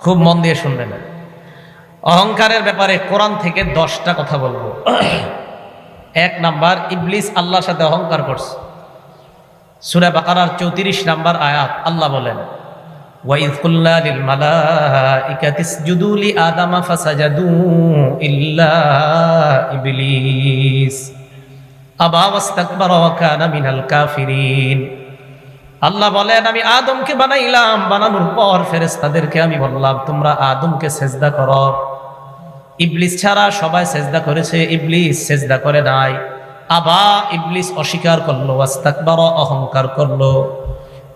খুব মন দিয়ে শুনবেন। অহংকারের ব্যাপারে কোরআন থেকে দশটা কথা বলব। এক নাম্বার, ইবলিস আল্লাহর সাথে অহংকার করছে। সুরা বাকারার চৌত্রিশ নাম্বার আয়াত আল্লাহ বলেন ইবলিস। কানা মিনাল কাফিরিন। আল্লাহ বলেন, আমি আদমকে বানাইলাম, বানানোর পর ফেরেশতাদেরকে আমি বললাম, তোমরা আদমকে সেজদা করো। ইবলিস ছাড়া সবাই সেজদা করেছে, ইবলিস সেজদা করে নাই। আবা, ইবলিস অস্বীকার করল, ওয়াস্তাকবার, অহংকার করল।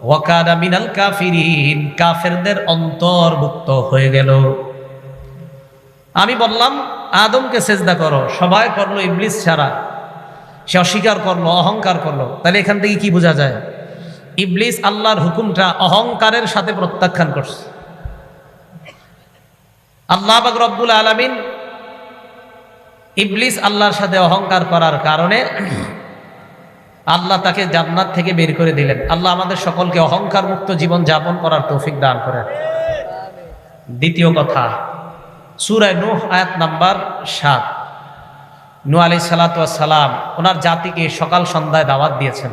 ওয়াকানা মিনাল কাফিরিন, কাফেরদের অন্তর্ভুক্ত হয়ে গেল। আমি বললাম, আদমকে সেজদা করো। সবাই করল ইবলিস ছাড়া। সে অস্বীকার করল, অহংকার করল। তাহলে এখান থেকে কি বোঝা যায়? ইবলিস আল্লাহর হুকুমটা অহংকারের সাথে প্রত্যাখ্যান করছে। আল্লাহ বাক রব্বুল আলমিন ইবলিস আল্লাহর সাথে অহংকার করার কারণে আল্লাহ তাকে জান্নাত থেকে বের করে দিলেন। আল্লাহ আমাদের সকলকে অহংকার মুক্ত জীবন যাপন করার তৌফিক দান করেন। দ্বিতীয় কথা সুরায় নুহ, আয়াত নাম্বার সাত। নু আলি সালাম, ওনার জাতিকে সকাল সন্ধ্যায় দাওয়াত দিয়েছেন।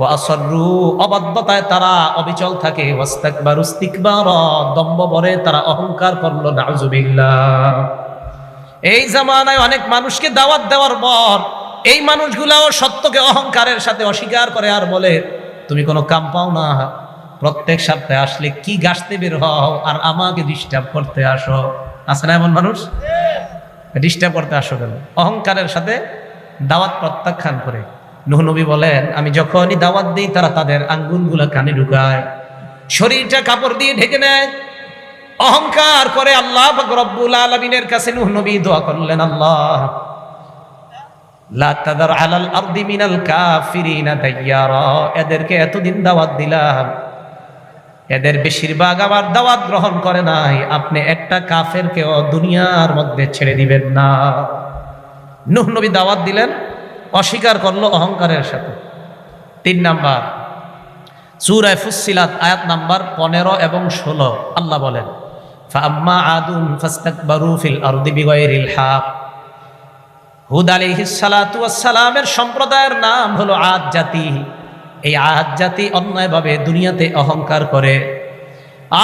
ও আসরু অবাধ্যতায় তারা অবিচল থাকে। ওয়াস্তাকবার উস্তিকবার দম্ব বরে তারা অহংকার করল এই জামানায় অনেক মানুষকে দাওয়াত দেওয়ার পর এই মানুষগুলাও সত্যকে অহংকারের সাথে অস্বীকার করে আর বলে তুমি কোনো কাম পাও না। প্রত্যেক সপ্তাহে আসলে কি গাছতে বের হও আর আমাকে ডিস্টার্ব করতে আসো। আছে না এমন মানুষ? ডিস্টার্ব করতে আসো কেন? অহংকারের সাথে দাওয়াত প্রত্যাখ্যান করে। নবী বলেন, আমি যখনই দাওয়াত দিই, তারা তাদের আঙ্গুলগুলো কানে ঢুকায়, শরীরটা কাপড় দিয়ে ঢেকে নেয়। অহংকার করে আল্লাহ রব্বুল আলমিনের কাছে নুহ নবী দোয়া করলেন, আল্লাহ এদেরকে এতদিন দাওয়াত দিলাম, এদের বেশিরভাগ দাওয়াত গ্রহণ আপনি একটা দুনিয়ার মধ্যে ছেড়ে দিবেন না। নুহ দাওয়াত দিলেন অস্বীকার করল অহংকারের সাথে। তিন নাম্বার, সুরায় ফুসিলাত আয়াত নাম্বার পনেরো এবং ষোলো। আল্লাহ বলেন ফাম্মা আদুন ফাস্তাকবারু ফিল আরদি বিগয়রিল হাক। হুদ আলিহিসালামের সম্প্রদায়ের নাম হলো আদ জাতি। এই আদ জাতি অন্যায়ভাবে দুনিয়াতে অহংকার করে।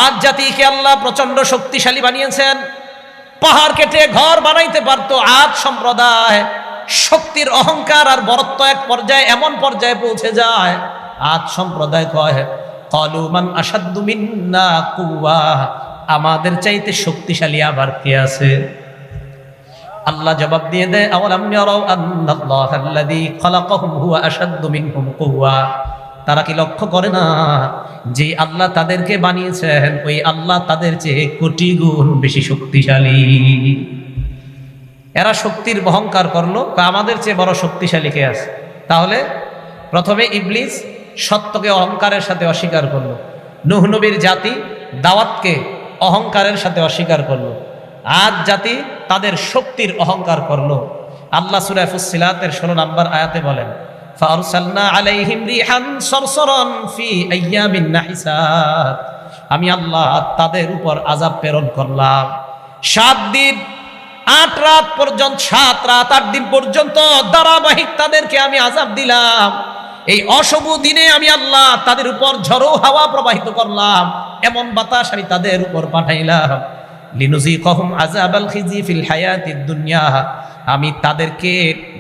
আদ জাতিকে আল্লাহ প্রচণ্ড শক্তিশালী বানিয়েছেন। পাহাড় কেটে ঘর বানাইতে পারতো আদ সম্প্রদায়। শক্তির অহংকার আর বরত্ব এক পর্যায়ে, এমন পর্যায়ে পৌঁছে যায়। আজ সম্প্রদায় কয় কলুমান মিন্না কুয়া আমাদের চাইতে শক্তিশালী আবার কে আছে? আল্লাহ জবাব দিয়ে দেয়, আওয়ালাম মিনহুম কুওয়া। তারা কি লক্ষ্য করে না যে আল্লাহ তাদেরকে বানিয়েছেন? ওই আল্লাহ তাদের চেয়ে কোটি গুণ বেশি শক্তিশালী। এরা শক্তির অহংকার করল তা আমাদের চেয়ে বড় শক্তিশালী কে আছে? তাহলে প্রথমে ইবলিস সত্যকে অহংকারের সাথে অস্বীকার করল। নুহ নবীর জাতি দাওয়াতকে অহংকারের সাথে অস্বীকার করল। আজ জাতি তাদের শক্তির অহংকার করল। আল্লাহ সুরায় ফুসিলাতের ষোলো নম্বর আয়াতে বলেন আমি আল্লাহ তাদের উপর আযাব প্রেরণ করলাম। সাত দিন আট রাত পর্যন্ত, সাত রাত, আট দিন পর্যন্ত ধারাবাহিক তাদেরকে আমি আজাব দিলাম। এই অশুভ দিনে আমি আল্লাহ তাদের উপর ঝড়ো হাওয়া প্রবাহিত করলাম। এমন বাতাস আমি তাদের উপর পাঠাইলাম। লিনুজি কহম দুনিয়া। আমি তাদেরকে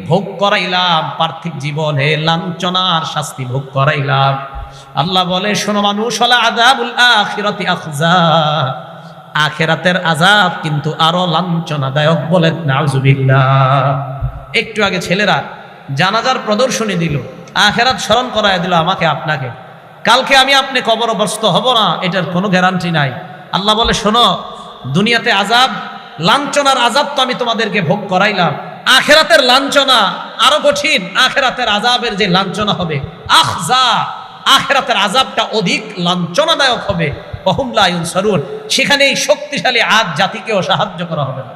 ভোগ করাইলাম, পার্থিব জীবনে লাঞ্ছনার শাস্তি ভোগ করাইলাম। আল্লাহ বলে, শোনো মানুষ আজাবুল আখিরাতি আখজা। আখেরাতের আজাব কিন্তু আরও লাঞ্ছনাদায়ক বলেন, নাউজুবিল্লাহ। একটু আগে ছেলেরা জানাজার প্রদর্শনী দিল, আখেরাত স্মরণ করায় দিল আমাকে, আপনাকে। কালকে আমি আপনি কবরগ্রস্ত হব না, এটার কোনো গ্যারান্টি নাই। আল্লাহ বলে, শোনো, দুনিয়াতে আজাব লাঞ্ছনার আজাব তো আমি তোমাদেরকে ভোগ করাইলাম। আখেরাতের লাঞ্ছনা আরও কঠিন, আখেরাতের আজাবের যে লাঞ্ছনা হবে, আখজা, আখেরাতের আজাবটা অধিক লাঞ্ছনাদায়ক হবে। অহুমলায়ুন সরুন সেখানে এই শক্তিশালী আজ জাতিকেও সাহায্য করা হবে না।